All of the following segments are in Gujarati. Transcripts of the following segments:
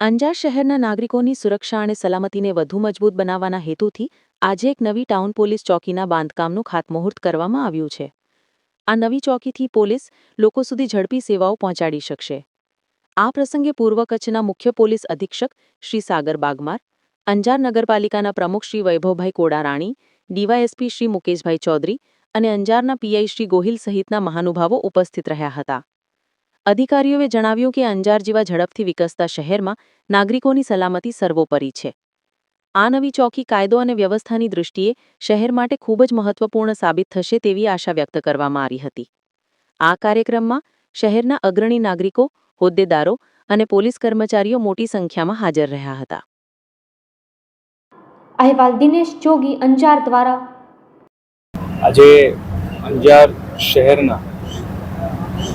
અંજાર શહેરના નાગરિકોની સુરક્ષા અને સલામતીને વધુ મજબૂત બનાવવાના હેતુથી આજે એક નવી ટાઉન પોલીસ ચોકીના બાંધકામનું ખાતમુહૂર્ત કરવામાં આવ્યું છે. આ નવી ચોકીથી પોલીસ લોકો સુધી ઝડપી સેવાઓ પહોંચાડી શકશે. આ પ્રસંગે પૂર્વ કચ્છના મુખ્ય પોલીસ અધિક્ષક શ્રી સાગર બાગમાર, અંજાર નગરપાલિકાના પ્રમુખ શ્રી વૈભવભાઈ કોડારાણી, ડીવાયએસપી શ્રી મુકેશભાઈ ચૌધરી અને અંજારના પીઆઈ શ્રી ગોહિલ સહિતના મહાનુભાવો ઉપસ્થિત રહ્યા હતા. અધિકારીઓએ જણાવ્યું કે અંજાર જેવા ઝડપથી વિકસતા શહેરમાં નાગરિકોની સલામતી સર્વોપરી છે. આ નવી ચોકી કાયદો અને વ્યવસ્થાની દૃષ્ટિએ શહેર માટે ખૂબ જ મહત્વપૂર્ણ સાબિત થશે તેવી આશા વ્યક્ત કરવામાં આવી હતી. આ કાર્યક્રમમાં શહેરના અગ્રણી નાગરિકો હોદ્દેદારો અને પોલીસ કર્મચારીઓ મોટી સંખ્યામાં હાજર રહ્યા હતા. અહેવાલ દિનેશ જોગી અંજાર દ્વારા. આજે અંજાર શહેરના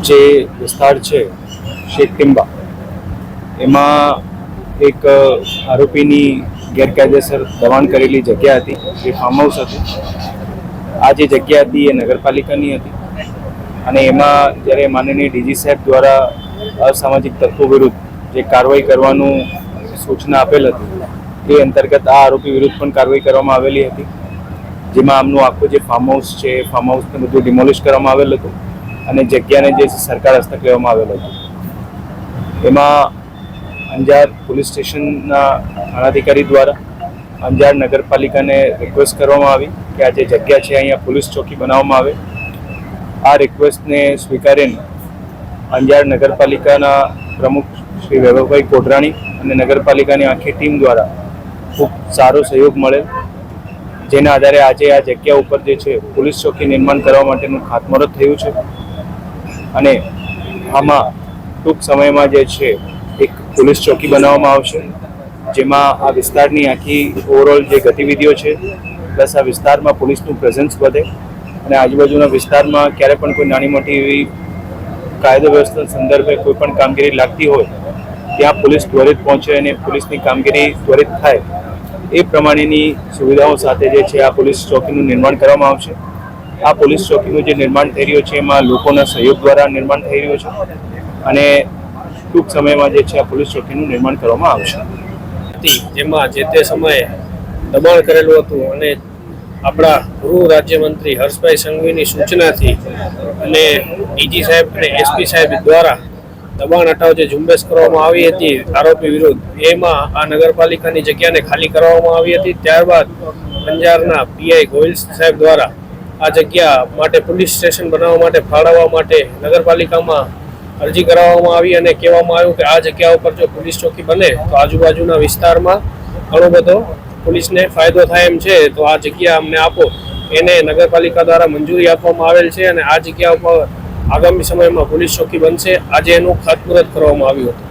જે વિસ્તાર છે, શેખ ટિમ્બા, એમાં એક આરોપીની ગેરકાયદેસર દબાણ કરેલી જગ્યા હતી, જે ફાર્મ હાઉસ હતું. આ જે જગ્યા હતી એ નગરપાલિકાની હતી અને એમાં જ્યારે માનનીય ડીજી સાહેબ દ્વારા અસામાજિક તત્વો વિરુદ્ધ જે કાર્યવાહી કરવાનું સૂચના આપેલ હતી એ અંતર્ગત આ આરોપી વિરુદ્ધ પણ કાર્યવાહી કરવામાં આવેલી હતી. જેમાં આમનું આખું જે ફાર્મ હાઉસ છે ફાર્મ હાઉસને બધું ડિમોલિશ કરવામાં આવેલ હતું. અને જગ્યાને જે સરકાર હસ્તક લેવામાં આવેલો હતો. એમાં અંજાર પોલીસ સ્ટેશનના થાણાધિકારી દ્વારા અંજાર નગરપાલિકાને રિક્વેસ્ટ કરવામાં આવી કે આ જે જગ્યા છે અહીંયા પોલીસ ચોકી બનાવવામાં આવે. આ રિક્વેસ્ટને સ્વીકારીને અંજાર નગરપાલિકાના પ્રમુખ શ્રી વૈભવભાઈ કોટરાણી અને નગરપાલિકાની આખી ટીમ દ્વારા ખૂબ સારો સહયોગ મળે. જેના આધારે આજે આ જગ્યા ઉપર જે છે, પોલીસ ચોકી નિર્માણ કરવા માટેનું ખાતમુહૂર્ત થયું છે. અને આમાં ટૂંક સમયમાં જે છે, એક પોલીસ ચોકી બનાવવામાં આવશે. જેમાં આ વિસ્તારની આખી ઓવરઓલ જે ગતિવિધિઓ છે પ્લસ આ વિસ્તારમાં પોલીસનું પ્રેઝન્સ વધે અને આજુબાજુના વિસ્તારમાં ક્યારે પણ કોઈ નાની મોટી એવી કાયદો વ્યવસ્થા સંદર્ભે કોઈ પણ કામગીરી લાગતી હોય, ત્યાં પોલીસ ત્વરિત પહોંચે અને પોલીસની કામગીરી ત્વરિત થાય એ પ્રમાણેની સુવિધાઓ સાથે જે છે, આ પોલીસ ચોકીનું નિર્માણ કરવામાં આવશે. આ પોલીસ ચોકીનું જે નિર્માણ થઈ રહ્યું છે, એમાં લોકોના સહયોગ દ્વારા નિર્માણ થઈ રહ્યું છે અને ટૂંક સમયમાં જે છે, આ પોલીસ ચોકીનું નિર્માણ કરવામાં આવશે. જેમાં જે તે સમયે દબાણ કરેલું હતું અને આપણા ગૃહ રાજ્યમંત્રી હર્ષભાઈ સંઘવીની સૂચનાથી અને ડીજી સાહેબ અને એસપી સાહેબ દ્વારા દબાણ હટાવ જે ઝુંબેશ કરવામાં આવી હતી આરોપી વિરુદ્ધ, એમાં આ નગરપાલિકાની જગ્યાને ખાલી કરવામાં આવી હતી. ત્યારબાદ અંજારના પીઆઈ ગોહિલ સાહેબ દ્વારા આ જગ્યા માટે પોલીસ સ્ટેશન બનાવવા માટે, ફાળવવા માટે, નગરપાલિકામાં અરજી કરાવવામાં આવી અને કહેવામાં આવ્યું કે આ જગ્યા ઉપર જો પોલીસ ચોકી બને, તો આજુબાજુના વિસ્તારમાં ઘણો બધો પોલીસને ફાયદો થાય એમ છે. તો આ જગ્યા અમને આપો. એને નગરપાલિકા દ્વારા મંજૂરી આપવામાં આવેલ છે અને આ જગ્યા ઉપર આગામી સમયમાં પોલીસ ચોકી બનશે. આજે એનું ખાતમુહૂર્ત કરવામાં આવ્યું હતું.